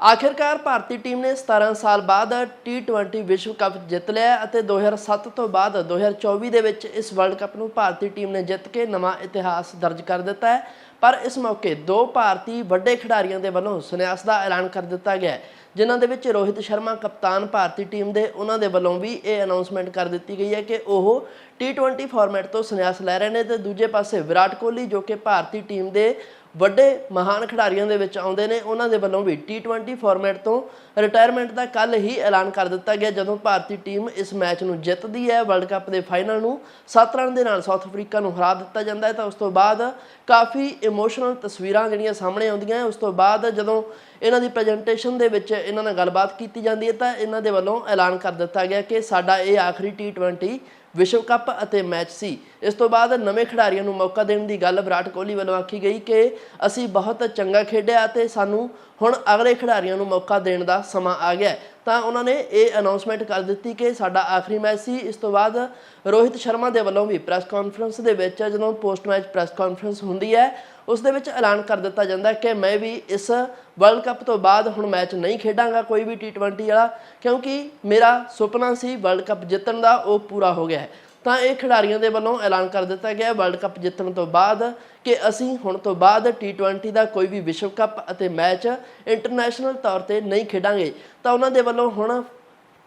ਆਖਿਰਕਾਰ ਭਾਰਤੀ ਟੀਮ ਨੇ 17 ਸਾਲ ਬਾਅਦ T20 ਵਿਸ਼ਵ ਕੱਪ ਜਿੱਤ ਲਿਆ ਹੈ ਅਤੇ 2007 ਤੋਂ ਬਾਅਦ 2024 ਦੇ ਵਿੱਚ ਇਸ ਵਰਲਡ ਕੱਪ ਨੂੰ ਭਾਰਤੀ ਟੀਮ ਨੇ ਜਿੱਤ ਕੇ ਨਵਾਂ ਇਤਿਹਾਸ ਦਰਜ ਕਰ ਦਿੱਤਾ ਹੈ। ਪਰ ਇਸ ਮੌਕੇ ਦੋ ਭਾਰਤੀ ਵੱਡੇ ਖਿਡਾਰੀਆਂ ਦੇ ਵੱਲੋਂ ਸੰਨਿਆਸ ਦਾ ਐਲਾਨ ਕਰ ਦਿੱਤਾ ਗਿਆ ਹੈ, ਜਿਨ੍ਹਾਂ ਦੇ ਵਿੱਚ ਰੋਹਿਤ ਸ਼ਰਮਾ, ਕਪਤਾਨ ਭਾਰਤੀ ਟੀਮ ਦੇ ਉਹਨਾਂ ਦੇ ਵੱਲੋਂ ਵੀ ਇਹ ਅਨਾਉਂਸਮੈਂਟ ਕਰ ਦਿੱਤੀ ਗਈ ਹੈ ਕਿ ਉਹ T20 ਫਾਰਮੈਟ ਤੋਂ ਸੰਨਿਆਸ ਲੈ ਰਹੇ ਨੇ ਤੇ ਦੂਜੇ ਪਾਸੇ ਵਿਰਾਟ ਕੋਹਲੀ ਜੋ ਕਿ ਭਾਰਤੀ ਟੀਮ ਦੇ ਵੱਡੇ ਮਹਾਨ ਖਿਡਾਰੀਆਂ ਦੇ ਵਿੱਚ ਆਉਂਦੇ ਨੇ, ਉਹਨਾਂ ਦੇ ਵੱਲੋਂ ਵੀ T20 ਫਾਰਮੈਟ ਤੋਂ ਰਿਟਾਇਰਮੈਂਟ ਦਾ ਕੱਲ ਹੀ ਐਲਾਨ ਕਰ ਦਿੱਤਾ ਗਿਆ, ਜਦੋਂ ਭਾਰਤੀ ਟੀਮ ਇਸ ਮੈਚ ਨੂੰ ਜਿੱਤਦੀ ਹੈ। ਵਰਲਡ ਕੱਪ ਦੇ ਫਾਈਨਲ ਨੂੰ 7 ਰਨ ਦੇ ਨਾਲ ਸਾਊਥ ਅਫਰੀਕਾ ਨੂੰ ਹਰਾ ਦਿੱਤਾ ਜਾਂਦਾ ਹੈ। ਤਾਂ ਉਸ ਤੋਂ ਬਾਅਦ ਕਾਫੀ ਇਮੋਸ਼ਨਲ ਤਸਵੀਰਾਂ ਜਿਹੜੀਆਂ ਸਾਹਮਣੇ ਆਉਂਦੀਆਂ ਉਸ ਤੋਂ ਬਾਅਦ ਜਦੋਂ ਇਹਨਾਂ ਦੀ ਪ੍ਰੈਜੈਂਟੇਸ਼ਨ ਦੇ ਵਿੱਚ ਇਹਨਾਂ ਨਾਲ ਗੱਲਬਾਤ ਕੀਤੀ ਜਾਂਦੀ ਹੈ ਤਾਂ ਇਹਨਾਂ ਦੇ ਵੱਲੋਂ ਐਲਾਨ ਕਰ ਦਿੱਤਾ ਗਿਆ ਕਿ ਸਾਡਾ ਇਹ ਆਖਰੀ T20 ਵਿਸ਼ਵ ਕੱਪ ਅਤੇ ਮੈਚ ਸੀ। ਇਸ ਤੋਂ ਬਾਅਦ ਨਵੇਂ ਖਿਡਾਰੀਆਂ ਨੂੰ ਮੌਕਾ ਦੇਣ ਦੀ ਗੱਲ ਵਿਰਾਟ ਕੋਹਲੀ ਵੱਲੋਂ ਆਖੀ ਗਈ ਕਿ ਅਸੀਂ ਬਹੁਤ ਚੰਗਾ ਖੇਡਿਆ ਤੇ ਸਾਨੂੰ ਹੁਣ ਅਗਲੇ ਖਿਡਾਰੀਆਂ ਨੂੰ ਮੌਕਾ ਦੇਣ ਦਾ ਸਮਾਂ ਆ ਗਿਆ ਤਾਂ ਉਹਨਾਂ ਨੇ ਇਹ ਅਨਾਉਂਸਮੈਂਟ ਕਰ ਦਿੱਤੀ ਕਿ ਸਾਡਾ ਆਖਰੀ ਮੈਚ ਸੀ। ਇਸ ਤੋਂ ਬਾਅਦ ਰੋਹਿਤ ਸ਼ਰਮਾ ਦੇ ਵੱਲੋਂ ਵੀ ਪ੍ਰੈਸ ਕਾਨਫਰੰਸ ਦੇ ਵਿੱਚ ਜਦੋਂ ਪੋਸਟ ਮੈਚ ਪ੍ਰੈਸ ਕਾਨਫਰੰਸ ਹੁੰਦੀ ਹੈ ਉਸ ਦੇ ਵਿੱਚ ਐਲਾਨ ਕਰ ਦਿੱਤਾ ਜਾਂਦਾ ਕਿ ਮੈਂ ਵੀ ਇਸ ਵਰਲਡ ਕੱਪ ਤੋਂ ਬਾਅਦ ਹੁਣ ਮੈਚ ਨਹੀਂ ਖੇਡਾਂਗਾ ਕੋਈ ਵੀ T20 ਵਾਲਾ, ਕਿਉਂਕਿ ਮੇਰਾ ਸੁਪਨਾ ਸੀ ਵਰਲਡ ਕੱਪ ਜਿੱਤਣ ਦਾ, ਉਹ ਪੂਰਾ ਹੋ ਗਿਆ ਹੈ। ਤਾਂ ਇਹ ਖਿਡਾਰੀਆਂ ਦੇ ਵੱਲੋਂ ਐਲਾਨ ਕਰ ਦਿੱਤਾ ਗਿਆ ਵਰਲਡ ਕੱਪ ਜਿੱਤਣ ਤੋਂ ਬਾਅਦ ਕਿ ਅਸੀਂ ਹੁਣ ਤੋਂ ਬਾਅਦ T20 ਦਾ ਕੋਈ ਵੀ ਵਿਸ਼ਵ ਕੱਪ ਅਤੇ ਮੈਚ ਇੰਟਰਨੈਸ਼ਨਲ ਤੌਰ ਤੇ ਨਹੀਂ ਖੇਡਾਂਗੇ। ਤਾਂ ਉਹਨਾਂ ਦੇ ਵੱਲੋਂ ਹੁਣ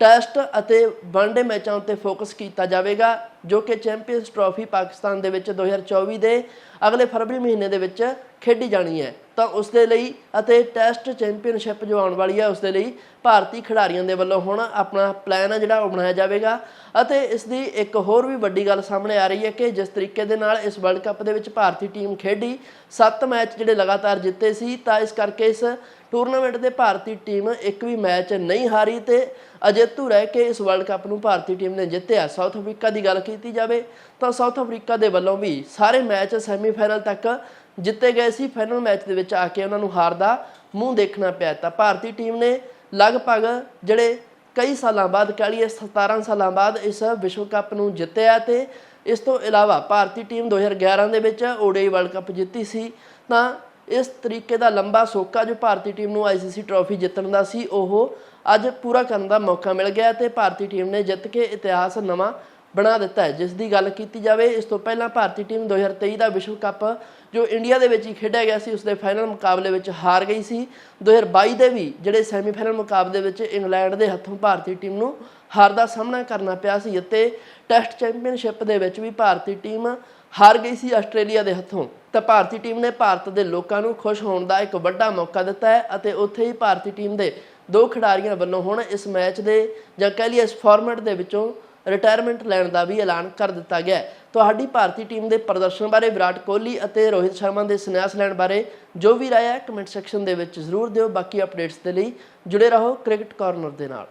ਟੈਸਟ ਅਤੇ ਵਨਡੇ ਮੈਚਾਂ ਉੱਤੇ ਫੋਕਸ ਕੀਤਾ ਜਾਵੇਗਾ। ਜੋ ਕਿ ਚੈਂਪੀਅਨਸ ਟਰਾਫੀ ਪਾਕਿਸਤਾਨ ਦੇ ਵਿੱਚ 2024 ਦੇ ਅਗਲੇ ਫਰਵਰੀ ਮਹੀਨੇ ਦੇ ਵਿੱਚ ਖੇਡੀ ਜਾਣੀ ਹੈ। ਤਾਂ ਉਸ ਦੇ ਲਈ ਅਤੇ ਟੈਸਟ ਚੈਂਪੀਅਨਸ਼ਿਪ ਜੋ ਆਉਣ ਵਾਲੀ ਹੈ, ਉਸ ਦੇ ਲਈ ਭਾਰਤੀ ਖਿਡਾਰੀਆਂ ਦੇ ਵੱਲੋਂ ਹੁਣ ਆਪਣਾ ਪਲਾਨ ਹੈ ਜਿਹੜਾ ਉਹ ਬਣਾਇਆ ਜਾਵੇਗਾ। ਅਤੇ ਇਸ ਦੀ ਇੱਕ ਹੋਰ ਵੀ ਵੱਡੀ ਗੱਲ ਸਾਹਮਣੇ ਆ ਰਹੀ ਹੈ ਕਿ ਜਿਸ ਤਰੀਕੇ ਦੇ ਨਾਲ ਇਸ ਵਰਲਡ ਕੱਪ ਦੇ ਵਿੱਚ ਭਾਰਤੀ ਟੀਮ ਖੇਡੀ 7 ਮੈਚ ਜਿਹੜੇ ਲਗਾਤਾਰ ਜਿੱਤੇ ਸੀ, ਤਾਂ ਇਸ ਕਰਕੇ ਇਸ ਟੂਰਨਾਮੈਂਟ ਦੇ ਭਾਰਤੀ ਟੀਮ ਇੱਕ ਵੀ ਮੈਚ ਨਹੀਂ ਹਾਰੀ ਤੇ ਅਜੇਤੂ ਰਹਿ ਕੇ ਇਸ ਵਰਲਡ ਕੱਪ ਨੂੰ ਭਾਰਤੀ ਟੀਮ ਨੇ ਜਿੱਤਿਆ। ਸਾਊਥ ਅਫਰੀਕਾ ਦੀ ਗੱਲ ਕੀਤੀ ਜਾਵੇ, ਤਾਂ ਸਾਊਥ ਅਫਰੀਕਾ ਦੇ ਵੱਲੋਂ ਵੀ ਸਾਰੇ ਮੈਚ ਸੈਮੀਫਾਈਨਲ ਤੱਕ ਜਿੱਤੇ ਗਏ ਸੀ। ਫਾਈਨਲ ਮੈਚ ਦੇ ਵਿੱਚ ਆ ਕੇ ਉਹਨਾਂ ਨੂੰ ਹਾਰ ਦਾ ਮੂੰਹ ਦੇਖਣਾ ਪਿਆ ਤਾਂ ਭਾਰਤੀ ਟੀਮ ਨੇ ਲਗਭਗ ਜਿਹੜੇ ਕਈ ਸਾਲਾਂ ਬਾਅਦ, ਕਹ ਲਈਏ 17 ਸਾਲਾਂ ਬਾਅਦ ਇਸ ਵਿਸ਼ਵ ਕੱਪ ਨੂੰ ਜਿੱਤਿਆ ਤੇ ਇਸ ਤੋਂ ਇਲਾਵਾ ਭਾਰਤੀ ਟੀਮ 2011 ਦੇ ਵਿੱਚ ਓਡੀਆਈ ਵਰਲਡ ਕੱਪ ਜਿੱਤੀ ਸੀ। ਤਾਂ ਇਸ ਤਰੀਕੇ ਦਾ ਲੰਬਾ ਸੋਕਾ ਜੋ ਭਾਰਤੀ ਟੀਮ ਨੂੰ ਆਈਸੀਸੀ ਟਰੋਫੀ ਜਿੱਤਣ ਦਾ ਸੀ, ਉਹ ਅੱਜ ਪੂਰਾ ਕਰਨ ਦਾ ਮੌਕਾ ਮਿਲ ਗਿਆ ਤੇ ਭਾਰਤੀ ਟੀਮ ਨੇ ਜਿੱਤ ਕੇ ਇਤਿਹਾਸ ਨਵਾਂ ਬਣਾ ਦਿੱਤਾ ਹੈ। ਜਿਸ ਦੀ ਗੱਲ ਕੀਤੀ ਜਾਵੇ, ਇਸ ਤੋਂ ਪਹਿਲਾਂ ਭਾਰਤੀ ਟੀਮ 2023 ਦਾ ਵਿਸ਼ਵ ਕੱਪ, ਜੋ ਇੰਡੀਆ ਦੇ ਵਿੱਚ ਹੀ ਖੇਡਿਆ ਗਿਆ ਸੀ ਉਸ ਦੇ ਫਾਈਨਲ ਮੁਕਾਬਲੇ ਵਿੱਚ ਹਾਰ ਗਈ ਸੀ। 2022 ਦੇ ਵੀ ਜਿਹੜੇ ਸੈਮੀਫਾਈਨਲ ਮੁਕਾਬਲੇ ਵਿੱਚ ਇੰਗਲੈਂਡ ਦੇ ਹੱਥੋਂ ਭਾਰਤੀ ਟੀਮ ਨੂੰ ਹਾਰ ਦਾ ਸਾਹਮਣਾ ਕਰਨਾ ਪਿਆ ਸੀ ਅਤੇ ਟੈਸਟ ਚੈਂਪੀਅਨਸ਼ਿਪ ਦੇ ਵਿੱਚ ਵੀ ਭਾਰਤੀ ਟੀਮ ਹਾਰ ਗਈ ਸੀ ਆਸਟ੍ਰੇਲੀਆ ਦੇ ਹੱਥੋਂ। ਤਾਂ ਭਾਰਤੀ ਟੀਮ ਨੇ ਭਾਰਤ ਦੇ ਲੋਕਾਂ ਨੂੰ ਖੁਸ਼ ਹੋਣ ਦਾ ਇੱਕ ਵੱਡਾ ਮੌਕਾ ਦਿੱਤਾ ਹੈ ਅਤੇ ਉੱਥੇ ਹੀ ਭਾਰਤੀ ਟੀਮ ਦੇ ਦੋ ਖਿਡਾਰੀਆਂ ਵੱਲੋਂ ਹੁਣ ਇਸ ਮੈਚ ਦੇ ਜਾਂ ਕਹਿ ਲਈਏ ਇਸ ਫਾਰਮੈਟ ਦੇ ਵਿੱਚੋਂ ਰਿਟਾਇਰਮੈਂਟ ਲੈਣ ਦਾ ਵੀ ਐਲਾਨ ਕਰ ਦਿੱਤਾ ਗਿਆ ਤੁਹਾਡੀ ਭਾਰਤੀ ਟੀਮ ਦੇ ਪ੍ਰਦਰਸ਼ਨ ਬਾਰੇ ਵਿਰਾਟ ਕੋਹਲੀ ਅਤੇ ਰੋਹਿਤ ਸ਼ਰਮਾ ਦੇ ਸੰਨਿਆਸ ਲੈਣ ਬਾਰੇ ਜੋ ਵੀ ਰਾਏ ਹੈ ਕਮੈਂਟ ਸੈਕਸ਼ਨ ਦੇ ਵਿੱਚ ਜ਼ਰੂਰ ਦਿਓ। ਬਾਕੀ ਅਪਡੇਟਸ ਦੇ ਲਈ ਜੁੜੇ ਰਹੋ ਕ੍ਰਿਕਟ ਕਾਰਨਰ ਦੇ ਨਾਲ।